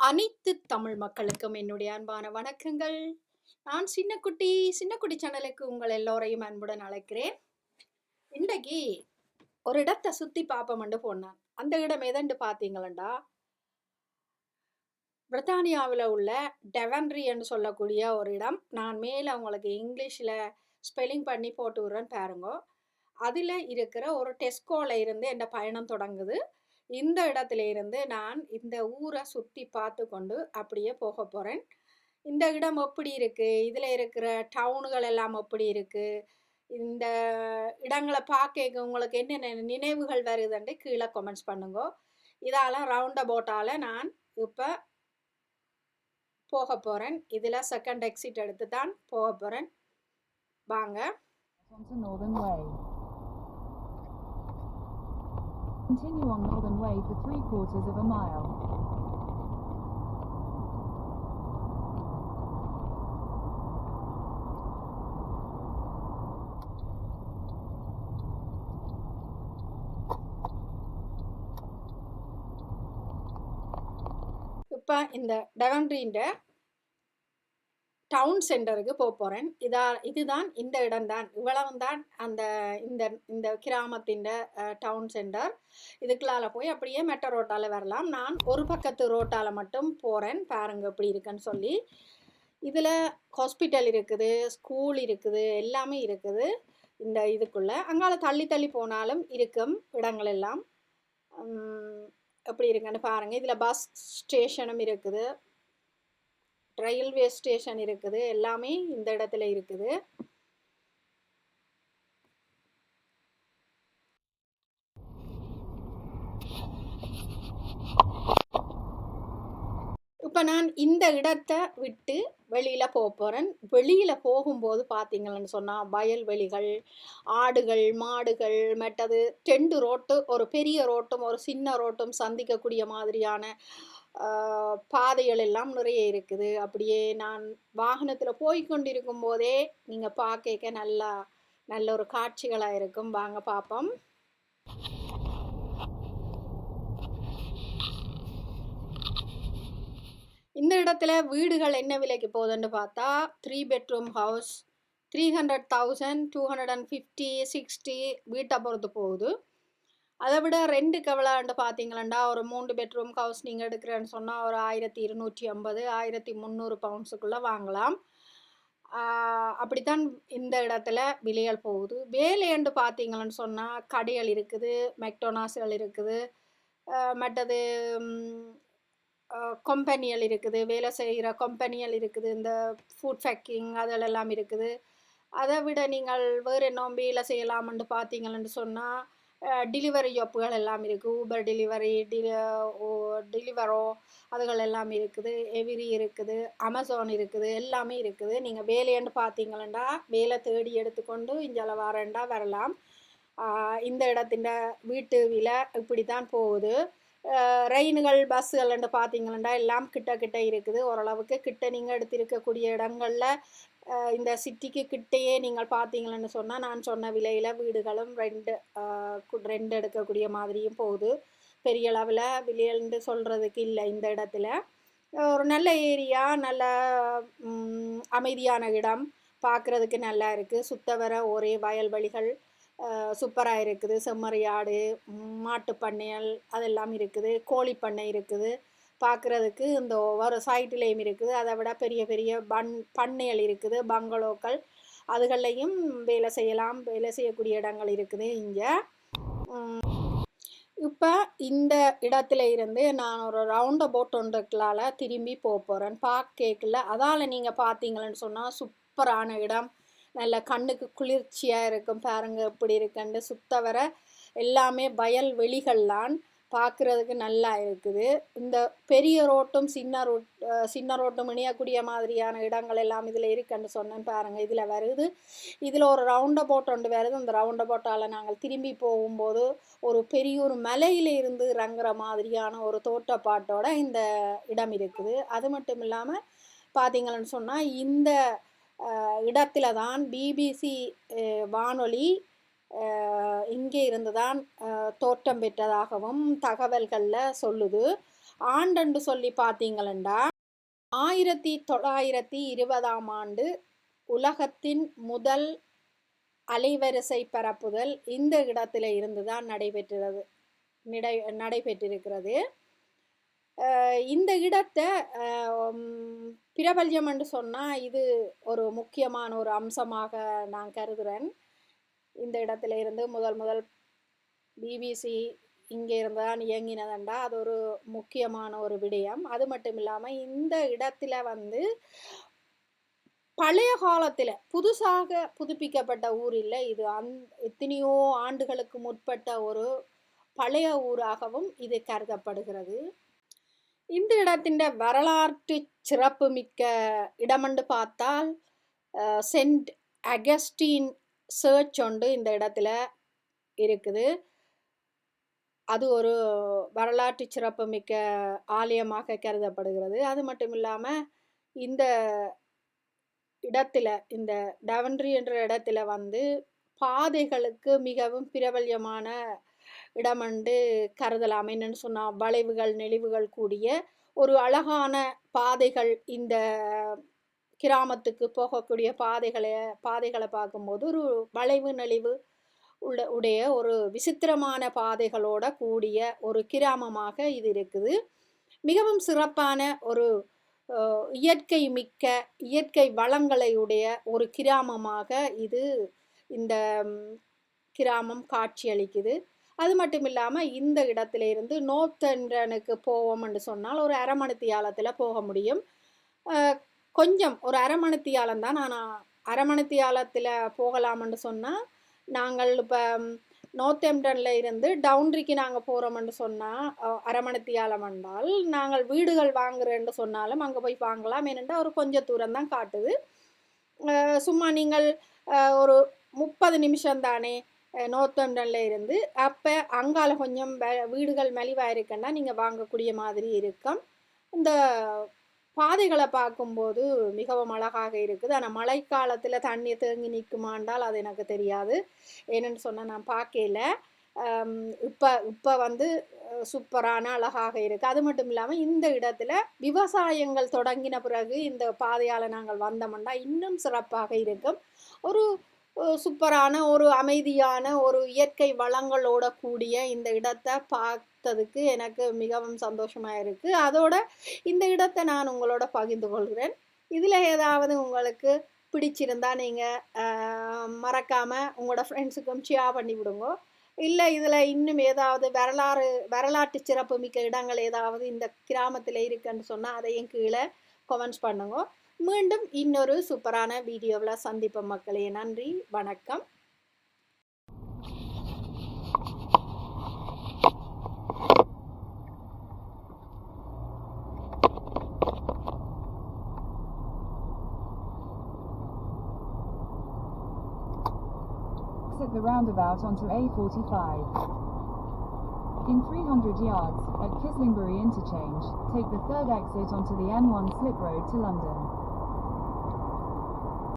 அனைத்து தமிழ் மக்களுக்கும் என்னுடைய அன்பான வணக்கங்கள். நான் சின்னக்குட்டி, சின்னக்குட்டி சேனலுக்கு உங்கள் எல்லோரையும் அன்புடன் அழைக்கிறேன். இன்றைக்கு ஒரு இடத்தை சுற்றி பார்ப்போம்னு போனேன். அந்த இடம் எதண்டு பார்த்தீங்களா பிரித்தானியாவில் உள்ள டெவன்ட்ரின்னு சொல்லக்கூடிய ஒரு இடம். நான் மேலே உங்களுக்கு இங்கிலீஷில் ஸ்பெல்லிங் பண்ணி போட்டு விடுறேன்னு பாருங்க. அதில் இருக்கிற ஒரு டெஸ்கோவில் இருந்து என் பயணம் தொடங்குது. இந்த இடத்துல இருந்து நான் இந்த ஊரை சுற்றி பார்த்து கொண்டு அப்படியே போக போகிறேன். இந்த இடம் எப்படி இருக்குது இதில் இருக்கிற டவுனுகள் எல்லாம் எப்படி இருக்குது இந்த இடங்களை பார்க்க உங்களுக்கு என்னென்ன நினைவுகள் வருதுன்ட்டு கீழே கமெண்ட்ஸ் பண்ணுங்க. இதால ரவுண்ட் போட்டால் நான் இப்போ போக போகிறேன் இதில் செகண்ட் எக்ஸிட் எடுத்து தான் போக போகிறேன் வாங்க. Continue on Northern Way for three quarters of a mile. இப்போ இந்த டெவன்ட்ரின்ற டவுன் சென்டருக்கு போக போகிறேன் இதா இதுதான் இந்த இடம்தான். இவ்வளவு தான் அந்த இந்த இந்த கிராமத்தின் டவுன் சென்டர் இதுக்குள்ளால போய் அப்படியே மெட்ட ரோட்டால் வரலாம். நான் ஒரு பக்கத்து ரோட்டால் மட்டும் போகிறேன் பாருங்க எப்படி இருக்குன்னு சொல்லி. இதில் ஹாஸ்பிட்டல் இருக்குது ஸ்கூல் இருக்குது எல்லாமே இருக்குது. இந்த இதுக்குள்ளே. அங்கால தள்ளி தள்ளி போனாலும் இருக்கும் இடங்கள் எல்லாம் எப்படி இருக்குன்னு பாருங்கள் இதில் பஸ் ஸ்டேஷனும் இருக்குது. ரயில்வே ஸ்டேஷன் இருக்குது. எல்லாமே இந்த இடத்துல இருக்குது. இப்போ நான் இந்த இடத்த விட்டு வெளியில் போக போகிறேன் வெளியில் போகும்போது பார்த்தீங்கன்னு சொன்னால் வயல்வெளிகள் ஆடுகள் மாடுகள் மற்றது டெண்டு ரோட்டு ஒரு பெரிய ரோட்டும் ஒரு சின்ன ரோட்டும் சந்திக்கக்கூடிய மாதிரியான பாதைகள் எல்லாம் நிறைய இருக்குது. அப்படியே நான் வாகனத்தில் போய் கொண்டிருக்கும் போதே நீங்கள் பார்க்க நல்லா நல்ல ஒரு காட்சிகளாக இருக்கும். வாங்க பார்ப்போம் இந்த இடத்துல வீடுகள் என்ன விலைக்கு போகுதுன்னு பார்த்தா three bedroom house three hundred thousand two hundred and fifty sixty வீட்டை பொறுத்து போகுது. அதை விட ரெண்டுக்கு கவலாண்டு பார்த்தீங்களா ஒரு மூன்று பெட்ரூம் ஹவுஸ் நீங்கள் எடுக்கிறேன்னு சொன்னால் ஒரு ஆயிரத்தி இருநூற்றி ஐம்பது ஆயிரத்தி முந்நூறு பவுண்ட்ஸுக்குள்ளே வாங்கலாம். அப்படித்தான் இந்த இடத்துல விலைகள் போகுது. வேலையண்டு பார்த்தீங்கன்னு சொன்னால் கடைகள் இருக்குது மெக்டோனாஸ்கள் இருக்குது. மற்றது கம்பெனிகள் இருக்குது. வேலை செய்கிற கம்பெனிகள் இருக்குது. இந்த ஃபுட் ஃபேக்கிங் அதெல்லாம் இருக்குது. அதை விட நீங்கள் வேறு என்ன வேலை செய்யலாம்னு பார்த்தீங்கன்னு சொன்னால் டெலிவரி ஜாப்புகள் எல்லாம் இருக்குது ஊபர் டெலிவரி டெலி டெலிவரோ அதுகள் எல்லாம் இருக்குது. எவிரி இருக்குது. அமேசான் இருக்குது. எல்லாமே இருக்குது. நீங்கள் வேலைன்னு பார்த்தீங்களா வேலை தேடி எடுத்துக்கொண்டு இங்கே வரேன்டா வரலாம். இந்த இடத்தின் வீட்டு விலை இப்படி தான் போகுது. ஆஹ் ரயில்கள் பஸ்ஸுகள்னு பார்த்தீங்களா எல்லாம் கிட்ட கிட்ட இருக்குது. ஓரளவுக்கு கிட்ட நீங்கள் எடுத்திருக்கக்கூடிய இடங்களில் இந்த சிட்டிக்கு கிட்டேயே நீங்கள் பார்த்தீங்களன்னு சொன்னால் நான் சொன்ன விலையில் வீடுகளும் ரெண்டு ஆஹ் ரெண்டு எடுக்கக்கூடிய மாதிரியும் போகுது. பெரிய அளவில் விலையல்னு சொல்கிறதுக்கு இல்லை இந்த இடத்துல. ஒரு நல்ல ஏரியா நல்ல அமைதியான இடம். பார்க்குறதுக்கு நல்லா இருக்குது சுத்தவர ஒரே வயல்வெளிகள் சூப்பராக இருக்குது. செம்மறியாடு ம், மாட்டுப் அதெல்லாம் இருக்குது. கோழி பண்ணை இருக்குது. பார்க்குறதுக்கு இந்த ஒவ்வொரு சைட்லேயும் இருக்குது. அதை விட பெரிய பெரிய பன் பண்ணைகள் இருக்குது பங்களோக்கள். அதுகள்லையும் வேலை செய்யலாம். வேலை செய்யக்கூடிய இடங்கள் இருக்குது இங்கே. இப்போ இந்த இடத்துல இருந்து நான் ஒரு ரவுண்ட் அபவுட் ஒன்றுக்களால் திரும்பி போக போகிறேன் கேட்கல அதால் நீங்கள் பார்த்தீங்களன்னு சொன்னால் சூப்பரான இடம். நல்ல கண்ணுக்கு குளிர்ச்சியாக இருக்கும். பாருங்கள் எப்படி இருக்குன்னு சுத்த வர எல்லாமே வயல் வெளிகள்லான் பார்க்குறதுக்கு நல்லா இருக்குது. இந்த பெரிய ரோட்டும் சின்ன ரோட் சின்ன ரோட்டும் இணையக்கூடிய மாதிரியான இடங்கள் எல்லாம் இதில் இருக்குன்னு சொன்னேன் பாருங்கள் இதில் வருது. இதில் ஒரு ரவுண்ட அபவுட் ஒன்று வருது. அந்த ரவுண்ட போட்டால் நாங்கள் திரும்பி போகும்போது ஒரு பெரிய ஒரு மலையில் இருந்து இறங்குற மாதிரியான ஒரு தோட்டப்பாட்டோட இந்த இடம் இருக்குது. அது மட்டும் இல்லாமல் பார்த்தீங்கன்னு சொன்னால் இந்த இடத்துல தான் பிபிசி வானொலி இங்கே இருந்து தான் தோற்றம் பெற்றதாகவும் தகவல்களில் சொல்லுது. ஆண்டன்று சொல்லி பார்த்தீங்களா ஆயிரத்தி தொள்ளாயிரத்தி இருபதாம் ஆண்டு உலகத்தின் முதல் அலைவரிசை பரப்புதல் இந்த இடத்துல இருந்து தான் நடைபெற்றது நடை நடைபெற்றிருக்கிறது. இந்த இடத்தை பிரபல்யம் என்று சொன்னால் இது ஒரு முக்கியமான ஒரு அம்சமாக நான் கருதுகிறேன் இந்த இடத்துல இருந்து முதல் முதல் பிபிசி இங்கே இருந்துதான் இயங்கினதுண்டா. அது ஒரு முக்கியமான ஒரு விடயம். அது மட்டும் இல்லாமல் இந்த இடத்துல வந்து பழைய காலத்தில் புதுசாக புதுப்பிக்கப்பட்ட ஊர் இல்லை இது. அந் எத்தனையோ ஆண்டுகளுக்கு முற்பட்ட ஒரு பழைய ஊராகவும் இது கருதப்படுகிறது. இந்த இடத்தின் வரலாற்று சிறப்பு மிக்க இடமென்று பார்த்தால் சென்ட் அகஸ்டீன் சர்ச் ஒன்று இந்த இடத்துல இருக்குது. அது ஒரு வரலாற்று சிறப்பு மிக்க ஆலயமாக கருதப்படுகிறது. அது மட்டும் இல்லாமல் இந்த இடத்துல இந்த டவன்ட்ரி என்ற இடத்துல வந்து பாதைகளுக்கு மிகவும் பிரபல்யமான இடம் என்று கருதலாம். என்னன்னு சொன்னால் வளைவுகள் நெளிவுகள் கூடிய ஒரு அழகான பாதைகள் இந்த கிராமத்துக்கு போகக்கூடிய பாதைகளை பாதைகளை பார்க்கும்போது ஒரு வளைவு நெளிவு உள்ள உடைய ஒரு விசித்திரமான பாதைகளோட கூடிய ஒரு கிராமமாக இது இருக்குது. மிகவும் சிறப்பான ஒரு இயற்கை மிக்க இயற்கை வளங்களை உடைய ஒரு கிராமமாக இது இந்த கிராமம் காட்சியளிக்குது அது மட்டும் இல்லாமல் இந்த இடத்துல இருந்து நோர்த்தன்றனுக்கு போவோம்னு சொன்னால் ஒரு அரை மணித்தியாலத்தில் போக முடியும். கொஞ்சம் ஒரு அரைமணித்தியாலம் தான் நான் அரைமணித்தியாலத்தில் போகலாம்னு சொன்னால் நாங்கள் இப்போ நோர்த்தெம்டனில் இருந்து டவுன்ரிக்கு நாங்கள் போகிறோம்னு சொன்னால் அரமணத்தியாலம் என்றால் நாங்கள் வீடுகள் வாங்குறேன்னு சொன்னாலும் அங்கே போய் வாங்கலாம். ஏனென்றால் ஒரு கொஞ்சம் தூரம் தான் காட்டுது சும்மா நீங்கள் ஒரு முப்பது நிமிஷம் தானே நோர்த்தெம்டனில் இருந்து அப்போ அங்கால கொஞ்சம் வீடுகள் மலிவாக இருக்குன்னா நீங்கள் வாங்கக்கூடிய மாதிரி இருக்கும். இந்த பாதைகளை பார்க்கும்போது மிகவும் அழகாக இருக்குது. ஆனால் மழைக்காலத்தில் தண்ணி தேங்கி நிற்குமாண்டால் அது எனக்கு தெரியாது. என்னென்னு சொன்னால் நான் பார்க்கல இப்போ இப்போ வந்து சூப்பரான அழகாக இருக்குது அது மட்டும் இல்லாமல் இந்த இடத்துல விவசாயங்கள் தொடங்கின பிறகு இந்த பாதையால் நாங்கள் வந்தோம்னா இன்னும் சிறப்பாக இருக்கும். ஒரு சூப்பரான ஒரு அமைதியான ஒரு இயற்கை வளங்களோட கூடிய இந்த இடத்தை பார்த்ததுக்கு எனக்கு மிகவும் சந்தோஷமாக இருக்குது அதோட இந்த இடத்தை நான் உங்களோட பகிர்ந்து கொள்கிறேன். இதில் ஏதாவது உங்களுக்கு பிடிச்சிருந்தா நீங்கள் மறக்காமல் உங்களோட ஃப்ரெண்ட்ஸுக்கும் ஷேர் பண்ணி விடுங்க. இல்லை இதில் இன்னும் ஏதாவது வரலாறு வரலாற்று சிறப்பு மிக்க இடங்கள் ஏதாவது இந்த கிராமத்தில் இருக்குன்னு சொன்னால் அதையும் கீழே கமெண்ட்ஸ் பண்ணுங்க. மீண்டும் இன்னொரு சூப்பரான வீடியோவில் சந்திப்போம் மக்களே. நன்றி வணக்கம். Exit the roundabout onto A45. In 300 yards, at Kislingbury Interchange, take the third exit onto the M1 slip road to London.